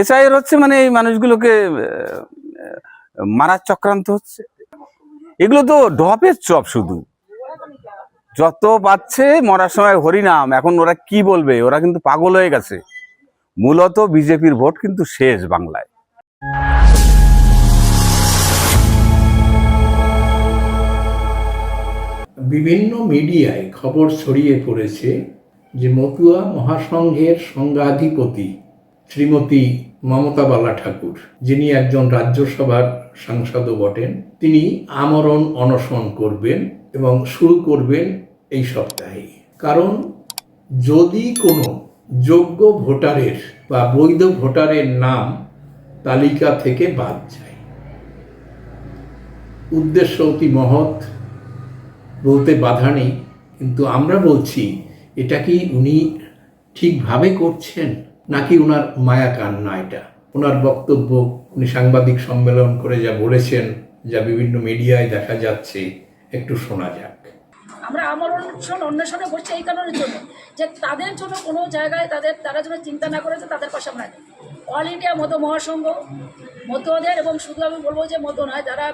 এসআইয়ের হচ্ছে মানে এই মানুষগুলোকে মারার চক্রান্ত হচ্ছে। এগুলো তো ঢপের চপ শুধু। যত পাচ্ছে মরার সময় হরিনাম, এখন ওরা কি বলবে? ওরা কিন্তু পাগল হয়ে গেছে। মূলত বিজেপির ভোট কিন্তু শেষ বাংলায়। বিভিন্ন মিডিয়ায় খবর ছড়িয়ে পড়েছে যে মতুয়া মহাসংঘের সংঘাধিপতি শ্রীমতী মমতা বালা ঠাকুর, যিনি একজন রাজ্যসভার সাংসদও বটেন, তিনি আমরণ অনশন করবেন এবং শুরু করবেন এই সপ্তাহে কারণ যদি কোনো যোগ্য ভোটারের বা বৈধ ভোটারের নাম তালিকা থেকে বাদ যায়। উদ্দেশ্য অতি মহৎ, বলতে বাধা নেই, কিন্তু আমরা বলছি, এটা কি উনি ঠিকভাবে করছেন? নাকি ওনার মায়া কান্না এটা? ওনার বক্তব্য, উনি সাংবাদিক সম্মেলন করে যা বলেছেন, যা বিভিন্ন মিডিয়ায় দেখা যাচ্ছে, একটু শোনা যাক। আমরা আমার অন্বেষণ অন্বেষণে করছি এই কারণের জন্য যে তাদের জন্য কোনো জায়গায় তাদের, তারা যেন চিন্তা না করেছে তাদের পাশে আমরা অল ইন্ডিয়া মতো মহাসংঘ মতোদের এবং শুধু আমি বলব যে মতো নয়, যারা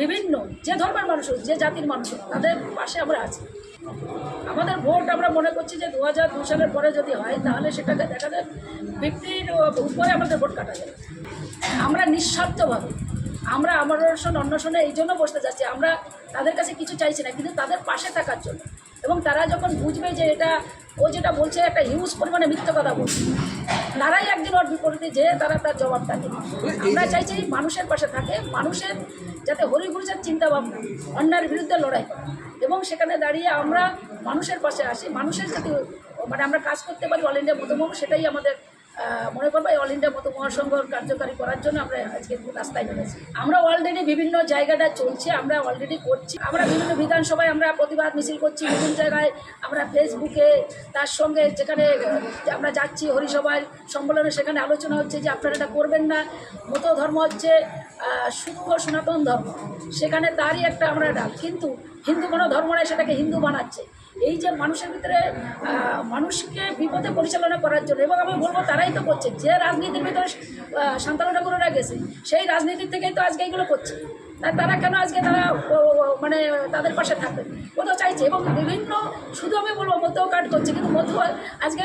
বিভিন্ন যে ধর্মের মানুষ হোক, যে জাতির মানুষ তাদের পাশে আমরা আছি। আমাদের ভোট আমরা মনে করছি যে দু হাজার দু সালের পরে যদি হয়, তাহলে সেটাকে দেখা যায় ফিফটির উপরে আমাদের ভোট কাটা যাবে। আমরা নিঃস্বার্থভাবে, আমরা আমার অন্বেষণ অন্বেষণে এই জন্য বসতে যাচ্ছি আমরা তাদের কাছে কিছু চাইছি না, কিন্তু তাদের পাশে থাকার জন্য। এবং তারা যখন বুঝবে যে এটা, ও যেটা বলছে, একটা হিউজ পরিমাণে মিথ্যে কথা বলছে, তারাই একদিন ওর বিপরীতে যে তারা তার জবাবটা দেবে আমরা চাইছি মানুষের পাশে থাকে, মানুষের যাতে হরিগুরুজের চিন্তা ভাবনা অন্যায়ের বিরুদ্ধে লড়াই করে এবং সেখানে দাঁড়িয়ে আমরা মানুষের পাশে আসি। মানুষের যদি মানে আমরা কাজ করতে পারি অল ইন্ডিয়া মতো সেটাই আমাদের মনে করব অল ইন্ডিয়া মতো মহাসংঘ কার্যকারী করার জন্য আমরা আজকে রাস্তায় নেমেছি। আমরা অলরেডি বিভিন্ন জায়গাটা চলছে, আমরা অলরেডি করছি। আমরা বিভিন্ন বিধানসভায় আমরা প্রতিবাদ মিছিল করছি বিভিন্ন জায়গায়। আমরা ফেসবুকে তার সঙ্গে যেখানে আমরা যাচ্ছি হরিসভায় সম্মেলনে, সেখানে আলোচনা হচ্ছে যে আপনারা এটা করবেন না। মতো ধর্ম হচ্ছে শুদ্ধ সনাতন ধর্ম। সেখানে তারই একটা আমরা ডাক। কিন্তু হিন্দু কোনো ধর্ম নয় সেটাকে হিন্দু বানাচ্ছে। এই যে মানুষের ভিতরে মানুষকে বিপদে পরিচালনা করার জন্য এবং আমি বলব তারাই তো করছে যে রাজনীতির ভিতরে আহ, শান্তানু ঠাকুররা গেছে সেই রাজনীতির থেকেই তো আজকে এইগুলো করছে। তারা কেন আজকে তারা মানে তাদের পাশে থাকবে? ও তো চাইছে এবং বিভিন্ন শুধু আমি বলব মধ্যেও কাট করছে কিন্তু মধ্য আজকে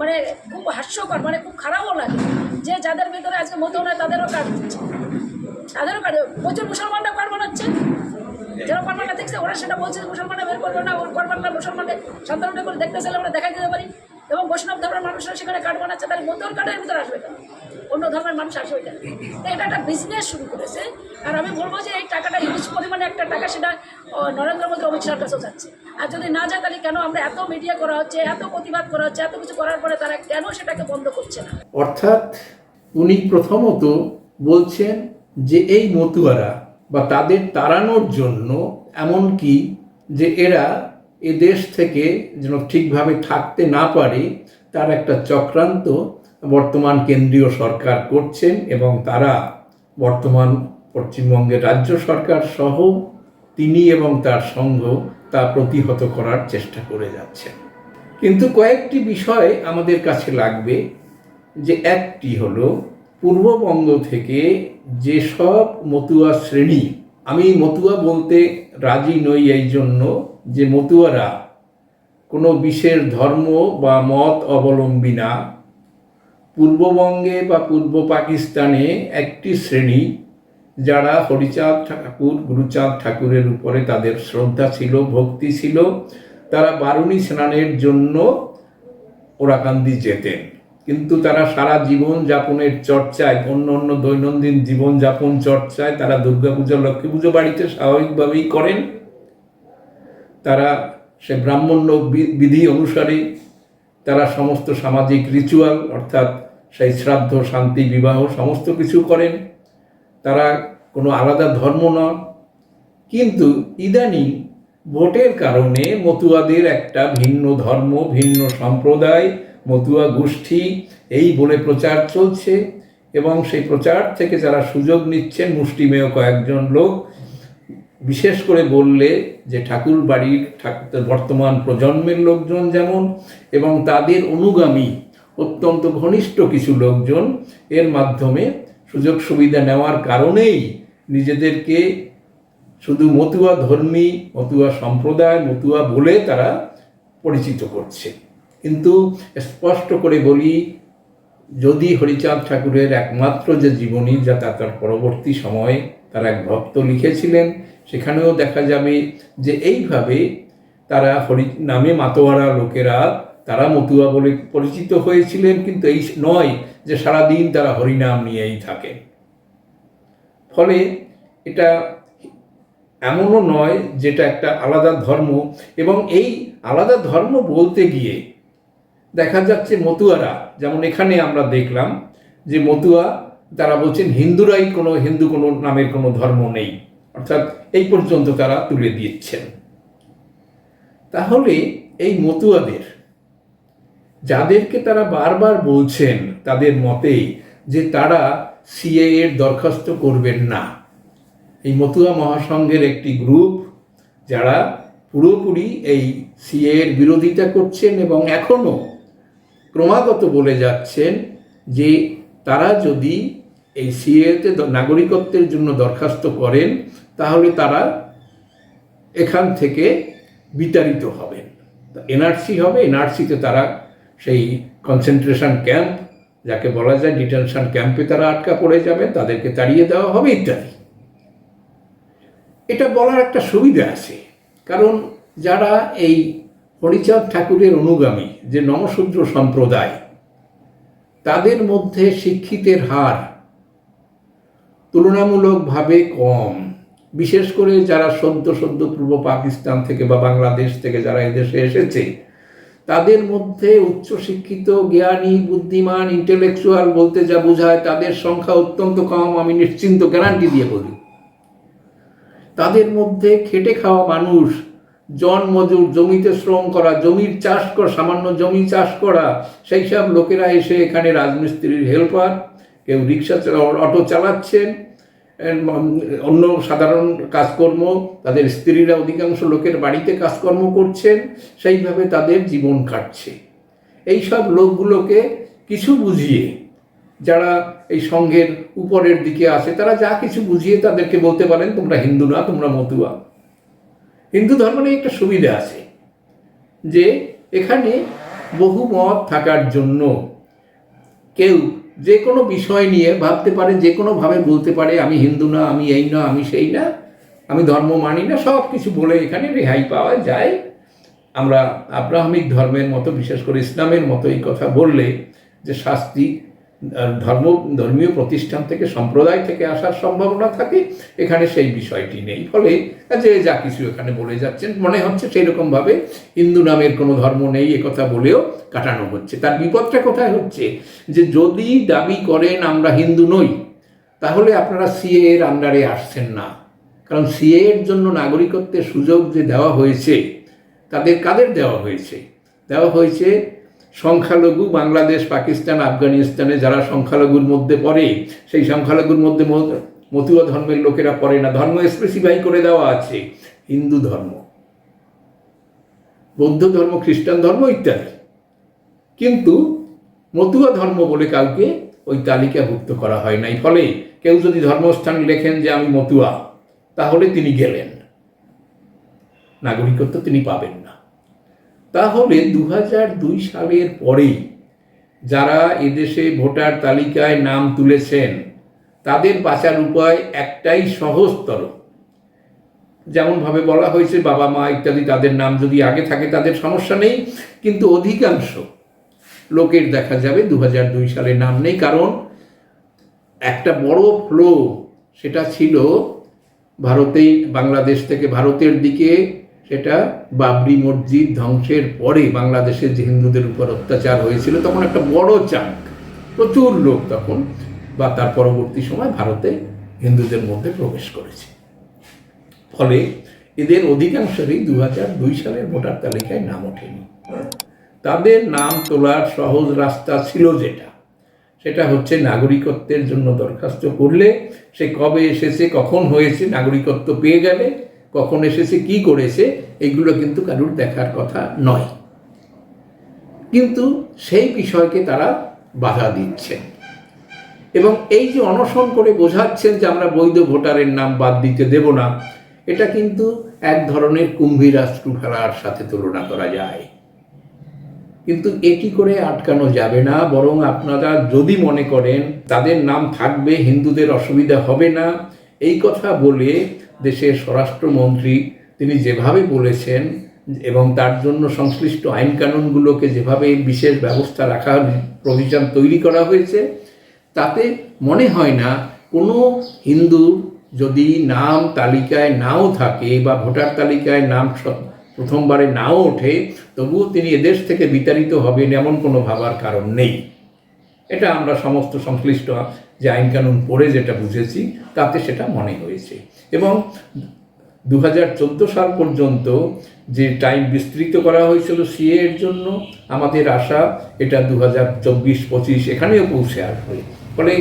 মানে খুব হাস্যকর মানে খুব খারাপও লাগে যে যাদের ভিতরে আজকে মধ্য নয় তাদেরও কাট দিচ্ছে তাদেরও কাট প্রচুর মুসলমানরা যারা পারমানটা দেখছে, ওরা সেটা বলছে মুসলমানরা বের করবে না না মুসলমানকে শান্তনুটা করে দেখতে চাইলে আমরা দেখাই দিতে পারি। এবং বৈষ্ণব ধর্মের মানুষরা সেখানে কার্ড বানাচ্ছে, তাহলে মধ্যর কার্ডের ভিতরে আসবে কেন? অন্য ধর্মের মানুষ আসবে কেন? এটা একটা বিজনেস শুরু করেছে। আর আমি বলব যে এই টাকাটা হিউজ পরিমাণে একটা টাকা সেটা নরেন্দ্র মোদী অমিত শাহর কাছেও যাচ্ছে। আর যদি না যায়, তাহলে কেন আমরা এত মিডিয়া করা হচ্ছে, এত প্রতিবাদ করা হচ্ছে, এত কিছু করার পরে তারা কেন সেটাকে বন্ধ করছে না? অর্থাৎ উনি প্রথমত বলছেন যে এই মতুয়ারা বা তাদের তাড়ানোর জন্য এমন কি যে এরা এ দেশ থেকে যেন ঠিকভাবে থাকতে না পারে, তার একটা চক্রান্ত বর্তমান কেন্দ্রীয় সরকার করছেন এবং তারা বর্তমান পশ্চিমবঙ্গের রাজ্য সরকার সহ তিনি এবং তার সংঘ তা প্রতিহত করার চেষ্টা করে যাচ্ছেন। কিন্তু কয়েকটি বিষয় আমাদের কাছে লাগবে, যে একটি হলো পূর্ববঙ্গ থেকে যেসব মতুয়া শ্রেণি, আমি মতুয়া বলতে রাজি নই এই জন্য যে মতুয়ারা কোনো বিশেষ ধর্ম বা মত অবলম্বী না। পূর্ববঙ্গে বা পূর্ব পাকিস্তানে একটি শ্রেণি যারা হরিচাঁদ ঠাকুর, গুরুচাঁদ ঠাকুরের উপরে তাদের শ্রদ্ধা ছিল, ভক্তি ছিল, তারা বারুণী স্নানের জন্য ওরাকান্দি যেতেন। কিন্তু তারা সারা জীবন যাপনের চর্চায়, অন্য অন্য দৈনন্দিন জীবন যাপন চর্চায় তারা দুর্গাপূজা লক্ষ্মী পুজো বাড়িতে স্বাভাবিকভাবেই করেন। তারা সে ব্রাহ্মণ্য বিধি অনুসারে তারা সমস্ত সামাজিক রিচুয়াল অর্থাৎ সেই শ্রাদ্ধ, শান্তি, বিবাহ সমস্ত কিছু করেন। তারা কোনো আলাদা ধর্ম নন। কিন্তু ইদানিং ভোটের কারণে মতুয়াদের একটা ভিন্ন ধর্ম, ভিন্ন সম্প্রদায় মতুয়া গোষ্ঠী, এই বলে প্রচার চলছে এবং সেই প্রচার থেকে যারা সুযোগ নিচ্ছেন, মুষ্টিমেয় কয়েকজন লোক, বিশেষ করে বললে যে ঠাকুর বাড়ির বর্তমান প্রজন্মের লোকজন যেমন এবং তাদের অনুগামী অত্যন্ত ঘনিষ্ঠ কিছু লোকজন, এর মাধ্যমে সুযোগ সুবিধা নেওয়ার কারণেই নিজেদেরকে শুধু মতুয়া ধর্মী, মতুয়া সম্প্রদায়, মতুয়া বলে তারা পরিচিত করছে। কিন্তু স্পষ্ট করে বলি, যদি হরিচাঁদ ঠাকুরের একমাত্র যে জীবনী যা তার পরবর্তী সময়ে তার এক ভক্ত লিখেছিলেন, সেখানেও দেখা যাবে যে এইভাবে তারা হরি, নামে মাতোয়ারা লোকেরা তারা মতুয়া বলে পরিচিত হয়েছিলেন, কিন্তু এই নয় যে সারাদিন তারা হরিনাম নিয়েই থাকেন। ফলে এটা এমনও নয় যেটা একটা আলাদা ধর্ম এবং এই আলাদা ধর্ম বলতে গিয়ে দেখা যাচ্ছে মতুয়ারা, যেমন এখানে আমরা দেখলাম যে মতুয়া, তারা বলছেন হিন্দুরাই কোনো হিন্দু কোনো নামের কোনো ধর্ম নেই। অর্থাৎ এই পর্যন্ত তারা তুলে দিচ্ছেন। তাহলে এই মতুয়াদের, যাদেরকে তারা বারবার বলছেন তাদের মতে যে তারা সিএ এর দরখাস্ত করবেন না। এই মতুয়া মহাসংঘের একটি গ্রুপ যারা পুরোপুরি এই সিএ এর বিরোধিতা করছেন এবং এখনও ক্রমাগত বলে যাচ্ছেন যে তারা যদি এই সিএতে নাগরিকত্বের জন্য দরখাস্ত করেন, তাহলে তারা এখান থেকে বিতাড়িত হবেন। এনআরসি হবে, এনআরসিতে তারা সেই কনসেন্ট্রেশন ক্যাম্প যাকে বলা যায় ডিটেনশন ক্যাম্পে তারা আটকা পড়ে যাবেন তাদেরকে তাড়িয়ে দেওয়া হবে ইত্যাদি। এটা বলার একটা সুবিধা আছে, কারণ যারা এই হরিচাঁদ ঠাকুরের অনুগামী যে নমশূদ্র সম্প্রদায়, তাদের মধ্যে শিক্ষিতের হার তুলনামূলকভাবে কম। বিশেষ করে যারা সদ্য সদ্য পূর্ব পাকিস্তান থেকে বা বাংলাদেশ থেকে যারা এদেশে এসেছে, তাদের মধ্যে উচ্চশিক্ষিত, জ্ঞানী, বুদ্ধিমান ইন্টেলেকচুয়াল বলতে যা বোঝায় তাদের সংখ্যা অত্যন্ত কম, আমি নিশ্চিন্ত গ্যারান্টি দিয়ে বলি। তাদের মধ্যে খেটে খাওয়া মানুষ জন মজুর জমিতে শ্রম করা, জমির চাষ করা, সামান্য জমি চাষ করা, সেই সব লোকেরা এসে এখানে রাজমিস্ত্রির হেল্পার কেউ রিক্সা অটো চালাচ্ছেন অন্য সাধারণ কাজকর্ম, তাদের স্ত্রীরা অধিকাংশ লোকের বাড়িতে কাজকর্ম করছেন, সেইভাবে তাদের জীবন কাটছে। এই সব লোকগুলোকে কিছু বুঝিয়ে, যারা এই সংঘের উপরের দিকে আছে তারা যা কিছু বুঝিয়ে তাদেরকে বলতে পারেন, তোমরা হিন্দু না, তোমরা মতুয়া। হিন্দু ধর্ম নিয়ে একটা সুবিধা আছে, যে এখানে বহু মত থাকার জন্য কেউ যে কোনো বিষয় নিয়ে ভাবতে পারে, যে কোনোভাবে বলতে পারে, আমি হিন্দু না, আমি এই না, আমি সেই না, আমি ধর্ম মানি না, সব কিছু বলে এখানে রেহাই পাওয়া যায়। আমরা আব্রাহামিক ধর্মের মতো, বিশেষ করে ইসলামের মতো এই কথা বললে যে শাস্তি ধর্ম, ধর্মীয় প্রতিষ্ঠান থেকে, সম্প্রদায় থেকে আসার সম্ভাবনা থাকে, এখানে সেই বিষয়টি নেই। ফলে যে যা কিছু এখানে বলে যাচ্ছেন, মনে হচ্ছে সেই রকমভাবে হিন্দু নামের কোনো ধর্ম নেই কথা বলেও কাটানো হচ্ছে। তার বিপদটা কোথায় হচ্ছে? যে যদি দাবি করেন আমরা হিন্দু নই, তাহলে আপনারা সিএ এর আন্ডারে আসছেন না। কারণ সিএ এর জন্য নাগরিকত্বের সুযোগ যে দেওয়া হয়েছে, তাদের কাদের দেওয়া হয়েছে? দেওয়া হয়েছে সংখ্যালঘু বাংলাদেশ, পাকিস্তান, আফগানিস্তানে যারা সংখ্যালঘুর মধ্যে পড়ে, সেই সংখ্যালঘুর মধ্যে মতুয়া ধর্মের লোকেরা পড়ে না। ধর্ম স্পেসিফাই করে দেওয়া আছে, হিন্দু ধর্ম। বৌদ্ধ ধর্ম, খ্রিস্টান ধর্ম ইত্যাদি। কিন্তু মতুয়া ধর্ম বলে কাউকে ওই তালিকাভুক্ত করা হয় নাই। ফলে কেউ যদি ধর্মস্থান লেখেন যে আমি মতুয়া, তাহলে তিনি গেলেন। নাগরিকত্ব তিনি পাবেন না। তাহলে দু দুই সালের পরেই যারা এদেশে ভোটার তালিকায় নাম তুলেছেন, তাদের বাঁচার উপায় একটাই সহজতর। যেমনভাবে বলা হয়েছে, বাবা মা ইত্যাদি, তাদের নাম যদি আগে থাকে তাদের সমস্যা নেই, কিন্তু অধিকাংশ লোকের দেখা যাবে দু দুই সালে নাম নেই, কারণ একটা বড় ফ্লো সেটা ছিল ভারতেই বাংলাদেশ থেকে ভারতের দিকে সেটা বাবরি মসজিদ ধ্বংসের পরে বাংলাদেশের যে হিন্দুদের উপর অত্যাচার হয়েছিল, তখন একটা বড় চাঙ্ক প্রচুর লোক তখন, বা তার পরবর্তী সময় ভারতে হিন্দুদের মধ্যে প্রবেশ করেছে। ফলে এদের অধিকাংশেরই দু হাজার দুই সালের ভোটার তালিকায় নাম ওঠেনি। তাদের নাম তোলার সহজ রাস্তা ছিল যেটা। সেটা হচ্ছে নাগরিকত্বের জন্য দরখাস্ত করলে সে কবে এসেছে, কখন হয়েছে, নাগরিকত্ব পেয়ে গেলে কখন এসেছে, কি করেছে, এগুলো কিন্তু কারুর দেখার কথা নয়। কিন্তু সেই বিষয়কে তারা বাধা দিচ্ছেন। এবং এই যে অনশন করে বোঝাচ্ছেন যে আমরা বৈধ ভোটারের নাম বাদ দিতে দেব না, এটা কিন্তু এক ধরনের কুম্ভীর আশ্রু ফেলার সাথে তুলনা করা যায়। কিন্তু এটি করে আটকানো যাবে না? বরং আপনারা যদি মনে করেন, তাদের নাম থাকবে, হিন্দুদের অসুবিধা হবে না এই কথা বলে দেশের স্বরাষ্ট্রমন্ত্রী, তিনি যেভাবে বলেছেন এবং তার জন্য সংশ্লিষ্ট আইন কানুনগুলোকে যেভাবে বিশেষ ব্যবস্থা রাখার প্রভিশন তৈরি করা হয়েছে, তাতে মনে হয় না কোনো হিন্দু যদি নাম তালিকায় নাও থাকে বা ভোটার তালিকায় নাম প্রথমবারে নাও ওঠে, তবুও তিনি এদেশ থেকে বিতাড়িত হবেন এমন কোনো ভাবার কারণ নেই। এটা আমরা সমস্ত সংশ্লিষ্ট যে আইন কানুন পড়ে যেটা বুঝেছি, তাতে সেটা মনে হয়েছে। এবং দু হাজার চোদ্দ সাল পর্যন্ত যে টাইম বিস্তৃত করা হয়েছিল সিএ এর জন্য, আমাদের আশা এটা দু হাজার চব্বিশ পঁচিশ এখানেও পৌঁছে আসবে। ফলে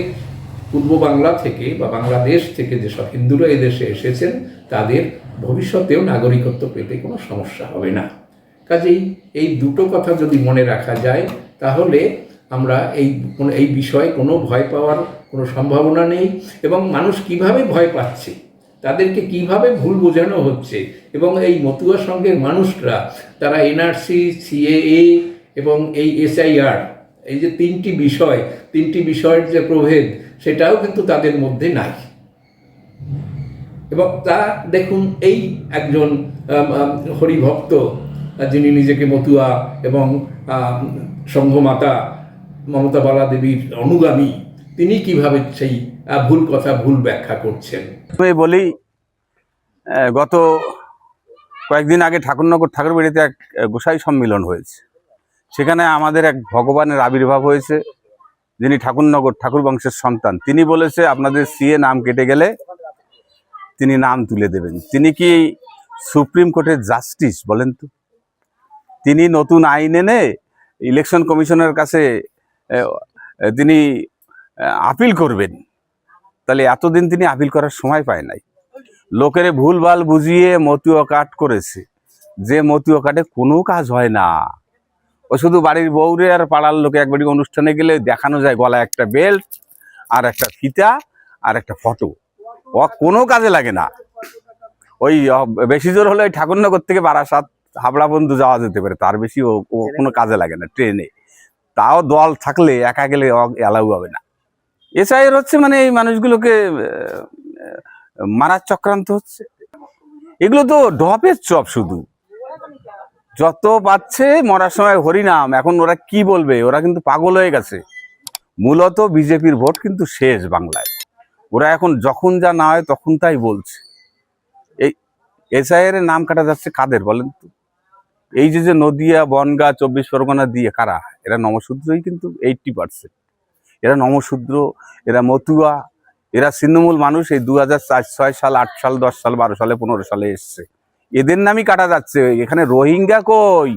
পূর্ব বাংলা থেকে বা বাংলাদেশ থেকে যেসব হিন্দুরা এদেশে এসেছেন, তাদের ভবিষ্যতেও নাগরিকত্ব পেতে কোনো সমস্যা হবে না। কাজেই এই দুটো কথা যদি মনে রাখা যায়, তাহলে আমরা এই এই বিষয়ে কোনো ভয় পাওয়ার কোনো সম্ভাবনা নেই এবং মানুষ কীভাবে ভয় পাচ্ছে, তাদেরকে কীভাবে ভুল বোঝানো হচ্ছে এবং এই মতুয়া সঙ্গের মানুষরা, তারা এনআরসি সিএএ এবং এই এসআইআর এই যে তিনটি বিষয়, তিনটি বিষয়ের যে প্রভেদ, সেটাও কিন্তু তাদের মধ্যে নাই। এবং তা দেখুন, এই একজন হরিভক্ত, যিনি নিজেকে মতুয়া এবং সংঘমাতা মমতা বালা দেবীর অনুগামী, তিনি কীভাবে সেই ভুল কথা, ভুল ব্যাখ্যা করছেন? বলি গত কয়েকদিন আগে ঠাকুরনগর ঠাকুরবাড়িতে এক গোসাই সম্মিলন হয়েছে। সেখানে আমাদের এক ভগবানের আবির্ভাব হয়েছে, যিনি ঠাকুরনগর ঠাকুর বংশের সন্তান। তিনি বলেছে, আপনাদের সিএ নাম কেটে গেলে তিনি নাম তুলে দেবেন। তিনি কি সুপ্রিম কোর্টের জাস্টিস বলেন তো? তিনি নতুন আইন এনে ইলেকশন কমিশনের কাছে তিনি আপিল করবেন। তাহলে এতদিন তিনি আপিল করার সময় পায় নাই। লোকের ভুলভাল বুঝিয়ে মতুয়া কাট করেছে। যে মতুয়া কাটে, কোনো কাজ হয় না। ও শুধু বাড়ির বউরে আর পাড়ার লোকে একবারই অনুষ্ঠানে গেলে দেখানো যায় গলায় একটা বেল্ট, আর একটা ফিতা, আর একটা ফটো। ও কোনো কাজে লাগে না। ওই বেশি জোর হলে ওই ঠাকুরনগর থেকে বারাসাত, হাবড়া বন্ধু যাওয়া যেতে পারে। তার বেশি ও কোনো কাজে লাগে না, ট্রেনে। তাও দল থাকলে একা গেলে অ্যালাউ হবে না। এসআইয়ের হচ্ছে মানে এই মানুষগুলোকে মারার চক্রান্ত হচ্ছে। এগুলো তো ডপের চপ শুধু। যত পাচ্ছে মরার সময় হরিনাম, এখন ওরা কি বলবে? ওরা কিন্তু পাগল হয়ে গেছে। মূলত বিজেপির ভোট কিন্তু শেষ বাংলায়। ওরা এখন যখন যা না হয় তখন তাই বলছে। এই এসআইয়ের নাম কাটা যাচ্ছে কাদের বলেন তো? এই যে যে নদিয়া, বনগা, চব্বিশ পরগনা দিয়ে কারা? এরা নমশূদ্রই কিন্তু এইটটি পার্সেন্ট এরা নমশূদ্র, এরা মতুয়া, এরা ছিন্নমূল মানুষ এই দু হাজার চার, ছয় সাল, আট সাল, দশ সাল, বারো সালে, পনেরো সালে এসছে। এদের নামই কাটা যাচ্ছে। এখানে রোহিঙ্গা কই?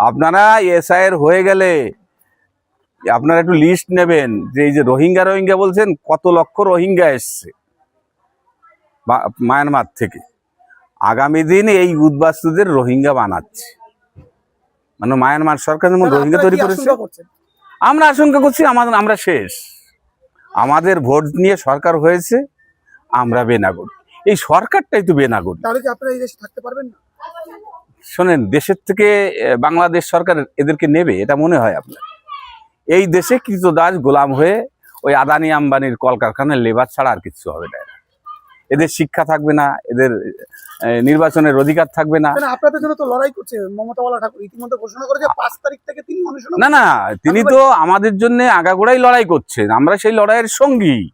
আপনারা এসআইয়ের হয়ে গেলে আপনারা একটু লিস্ট নেবেন যে এই যে রোহিঙ্গা রোহিঙ্গা বলছেন, কত লক্ষ রোহিঙ্গা এসছে মায়ানমার থেকে। আগামী দিন এই উদ্বাস্তুদের রোহিঙ্গা বানাচ্ছে। মানে মায়ানমার সরকার যেমন রোহিঙ্গা তৈরি করেছে? আমরা আশঙ্কা করছি আমাদের আমরা শেষ। আমাদের ভোট নিয়ে সরকার হয়েছে আমরা বেনাগর এই সরকারটাই তো বেনাগর তাহলে কি আপনারা এই দেশে থাকতে পারবেন না? শোনেন দেশের থেকে বাংলাদেশ সরকার এদেরকে নেবে এটা মনে হয় আপনার। এই দেশে কৃতদাস গোলাম হয়ে ওই আদানি আম্বানির কলকারখানার লেবার ছাড়া আর কিছু হবে না। এদের শিক্ষা থাকবে না এদের নির্বাচনের অধিকার থাকবে না। আপনাদের জন্য তো লড়াই করছে মমতা বালা ঠাকুর। ইতিমধ্যে ঘোষণা করেছে পাঁচ তারিখ থেকে তিনি না না তিনি তো আমাদের জন্য আগাগোড়াই লড়াই করছেন। আমরা সেই লড়াইয়ের সঙ্গী।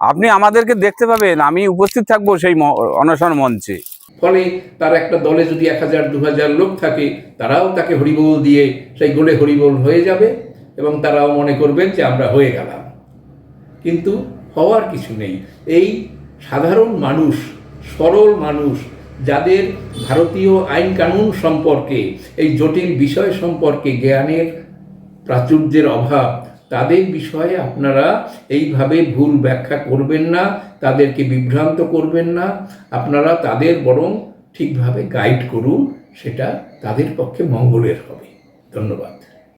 আপনি আমাদেরকে দেখতে পাবেন আমি উপস্থিত থাকব সেই ম- অনশন মঞ্চে। ফলে তার একটা দলে যদি এক হাজার দু হাজার লোক থাকে তারাও তাকে হরিবোল দিয়ে সেই গোলে হরিবোল হয়ে যাবে এবং তারাও মনে করবেন যে আমরা হয়ে গেলাম। কিন্তু হওয়ার কিছু নেই। এই সাধারণ মানুষ, সরল মানুষ, যাদের ভারতীয় আইন কানুন সম্পর্কে, এই জটিল বিষয় সম্পর্কে জ্ঞানের প্রাচুর্যের অভাব, তাদের বিষয়ে আপনারা এইভাবে ভুল ব্যাখ্যা করবেন না, তাদেরকে বিভ্রান্ত করবেন না, আপনারা তাদের বরং ঠিকভাবে গাইড করুন, সেটা তাদের পক্ষে মঙ্গলের হবে। ধন্যবাদ।